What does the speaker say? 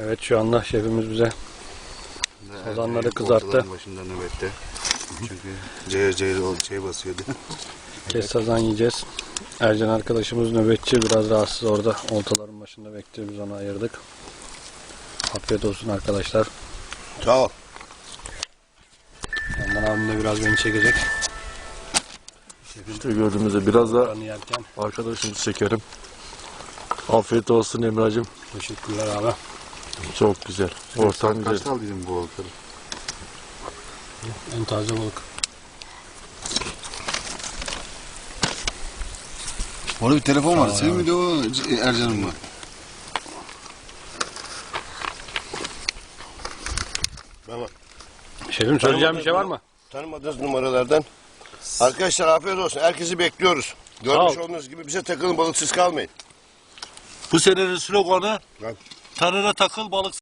Evet şu anda şefimiz bize Sazanları kızarttı. Başında nöbette. Çünkü cayır cayır ol- şey basıyordu. kes sazan yiyeceğiz. Ercan arkadaşımız nöbetçi biraz rahatsız orada oltaların başında bekliyor biz onu ayırdık. Afiyet olsun arkadaşlar. Sağ ol. Ondan abim de biraz beni çekecek. İşte gördüğümüzde biraz da Kanı yerken. arkadaşımızı çekerim. Afiyet olsun Emrah'cığım. Teşekkürler abi. Çok güzel. Ortam güzel. Kaçta aldın bu balıkları? En taze balık. Orada bir telefon var. Senin miydi o C- Ercan'ın mı? Şefim söyleyeceğim bir şey var mı? Tanımadığınız numaralardan. Arkadaşlar afiyet olsun. Herkesi bekliyoruz. Görmüş ol. olduğunuz gibi bize takılın balıksız kalmayın. Bu senenin sloganı Bak. Tanrı'na takıl balık